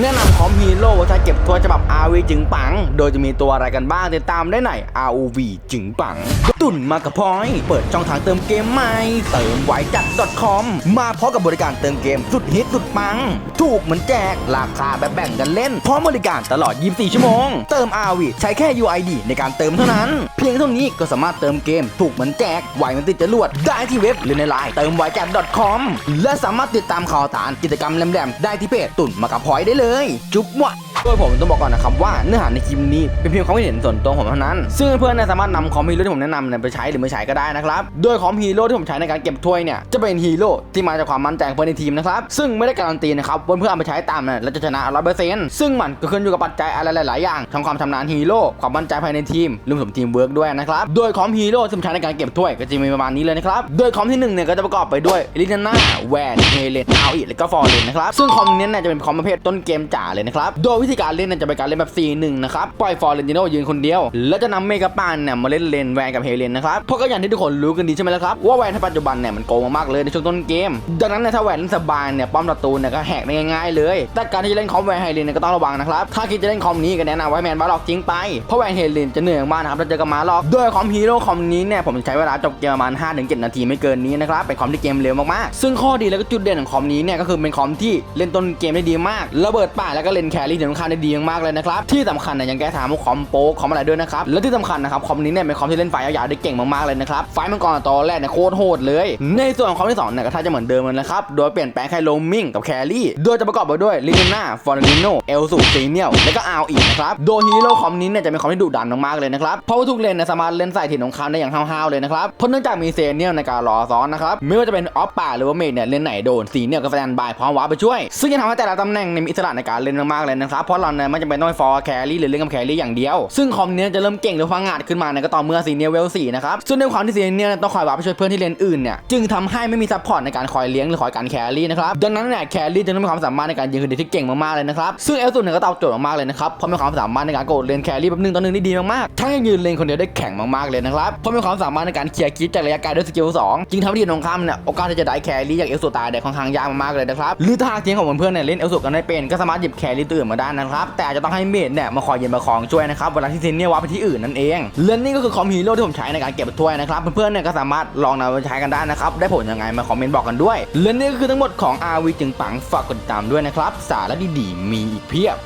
แนะนำคอมฮีโร่ถ้าเก็บตัวฉบับ RV จึงปัง โดยจะมีตัวอะไรกันบ้างติดตามได้ใน RV จึงปัง ตุ่นมากระพอย เปิดช่องทางเติมเกมใหม่ เติมไวจัด .com มาพร้อมกับบริการเติมเกมสุดฮิตสุดปัง ถูกเหมือนแจก ราคาแบบแบ่งกันเล่น พร้อมบริการตลอด 24 ชั่วโมง เติม RV ใช้แค่ UID ในการเติมเท่านั้น เพียงเท่านี้ก็สามารถเติมเกม ถูกเหมือนแจกไวมันติดจรวดได้ที่เว็บหรือในไลน์เติมไวจัด .com และสามารถติดตามข่าวสารกิจกรรมแหลมๆได้ที่เพจตุ่นมากระพอยได้เลย จุ๊บมะ โดยผมต้องบอกก่อนนะครับว่าเนื้อหาในคลิปนี้เป็นเพียงความคิดเห็นส่วนตัวของผมเท่านั้น ซึ่งเพื่อนๆสามารถนำคอมฮีโร่ที่ผมแนะนำไปใช้หรือไม่ใช้ก็ได้นะครับ โดยคอมฮีโร่ที่ผมใช้ในการเก็บถ้วยเนี่ยจะเป็นฮีโร่ที่มาจากความมั่นใจของเพื่อนในทีมนะครับ ซึ่งไม่ได้การันตีนะครับว่าเพื่อนเอาไปใช้ตามเนี่ยแล้วจะชนะร้อยเปอร์เซ็นต์ซึ่งมันก็ขึ้นอยู่กับปัจจัยอะไรหลายๆอย่างทั้งความชำนาญฮีโร่ความมั่นใจภายในทีมรวมถึงทีมเวิร์กด้วยนะครับ โดยคอมฮีโร่ที่ผมใช้ในการเก็บถ้วยก็จะมีประมาณนี้เลยนะครับ โดยคอมที่หนึ่งเนี่ยก็จะประกอบไปด้วยลินาน่าแวนเฮเลนอาอีแล้วก็ฟอร์เรนนะครับซึ่งคอมนี้เนี่ยจะเป็นคอมประเภทต้นเกมจ๋าเลยนะครับโดยวิธีการเล่นจะเป็นการเล่นแบบ 4-1 นะครับ ปล่อยฟอร์เรนติโนยืนคนเดียว แล้วจะนำเมกาปานเนี่ยมาเล่นเลนแวนกับเฮเลนนะครับ เพราะก็อย่างที่ทุกคนรู้กันดีใช่ไหมล่ะครับ ว่าแวนในปัจจุบันเนี่ยมันโกงมากเลยในช่วงต้นเกม ดังนั้นเนี่ยถ้าแวนเล่นสบายเนี่ยป้อมประตูเนี่ยก็แหกได้ง่ายๆเลย แต่การที่จะเล่นคอมแวนเฮเลนเนี่ยก็ต้องระวังนะครับ ถ้าคิดจะเล่นคอมนี้ก็แนะนำไว้แมนบาร์ล็อกทิ้งไป เพราะแวนเฮเลนจะเหนื่อยมากนะครับถ้าเจอกับมาล็อก โดยคอมฮีโร่คอมนี้เนี่ยผมใช้เวลาจบเกมประมาณ 5-7 นาทีไม่เกินนี้นะครับ เป็นคอมที่เกมเร็วมากๆ ซึ่งข้อดีแล้วก็จุดเด่นของคอมนี้เนี่ยก็คือเป็นคอมที่เล่นต้นเกมได้ดีมากระเบิดป่าแล้วก็เล่นแครี่ที่สำคัญได้ดีมากเลยนะครับที่สำคัญเนี่ยยังแก้ทางพวกคอมโป๊คอมอะไรด้วยนะครับและที่สำคัญนะครับคอมนี้เนี่ยเป็นคอมที่เล่นไฟยาวๆได้เก่งมากๆเลยนะครับไฟมังกรตอนแรกเนี่ยโคตรโหดเลย ในส่วนของคอมที่สองเนี่ยก็ถ้าจะเหมือนเดิมเลยนะครับโดยเปลี่ยนแปลงแค่โลมิงกับแครี่โดยจะประกอบไปด้วยลิเนน่าฟอร์นิโนเอลสูซีเนียลและก็อาอีกนะครับโดยฮีโร่คอมนี้เนี่ยจะเป็นคอมที่ดุดันมากๆเลยนะครับเพราะว่าทุกเลนเนี่ยสามารถเล่นใส่ถิ่นสงคามได้อย่างห้าวๆเลยนะครับเพราะเนื่องจากมีเซเนียลในการรอซ้อนนะครับไม่ว่าจะเป็นออฟป่าหรือว่าเมดเนี่ยเล่นไหนโดนซีเนียลกับแฟนบายพร้อมว้าไปช่วย ซึ่งจะทำให้แต่ละตำแหน่งเนี่ยมีอิสระในการเล่นมากๆเลยนะครับเพราะเราเนี่ยไม่จำเป็นต้องไปฟอร์แครี่หรือเล่นกับแครี่อย่างเดียว ซึ่งคอมเนี้ยจะเริ่มเก่งหรือพังงาดขึ้นมาเนี่ยก็ต่อเมื่อซีเนียเวลสี่นะครับซึ่งในความที่ซีเนียต้องคอยว้าร์ปไปช่วยเพื่อนที่เลนอื่นเนี่ยจึงทำให้ไม่มีซัพพอร์ตในการคอยเลี้ยงหรือคอยการแครี่นะครับดังนั้นเนี่ยแครี่จึงต้องมีความสามารถในการยืนคือเด็กที่เก่งมากๆเลยนะครับซึ่งเอลสุดเนี่ยก็ตอบโจทย์มากๆเลยนะครับเพราะมีความสามารถในการโกดเลนแครี่แบบหนึ่งต่อหนึ่งได้ดีมากๆทั้งยังยืนเลนคนเดียวได้แข็งมากๆเลยนะครับเพราะมีความสามารถในการเคลียร์คลิปจากระยะไกลด้วยสกิลสองจึงทำให้ทีมตรงข้ามเนี่ยโอกาสที่จะได้แครี่จากเอลสุตายได้ค่อนข้างยากมากๆเลยนะครับหรือถ้าทีมของเพื่อนๆเนี่ยเล่นเอลสุกันไม่เป็นก็สามารถหยิบแครี่ตื่นมาได้นะครับแต่อาจจะต้องให้เมดเนี่ยมาคอยเย็นประคองช่วยนะครับเวลาที่ซินเนี่ยวับไปที่อื่นนั่นเองและนี่ก็คือคอมฮีโร่ที่ผมใช้ในการเก็บถ้วยนะครับเพื่อนๆเนี่ยก็สามารถลองนำไปใช้กันได้นะครับได้ผลยังไงมาคอมเมนต์บอกกันด้วยและนี่ก็คือทั้งหมดของ RV จึงปังฝากกดติดตามด้วยนะครับสาระดีๆมีอีกเพียบ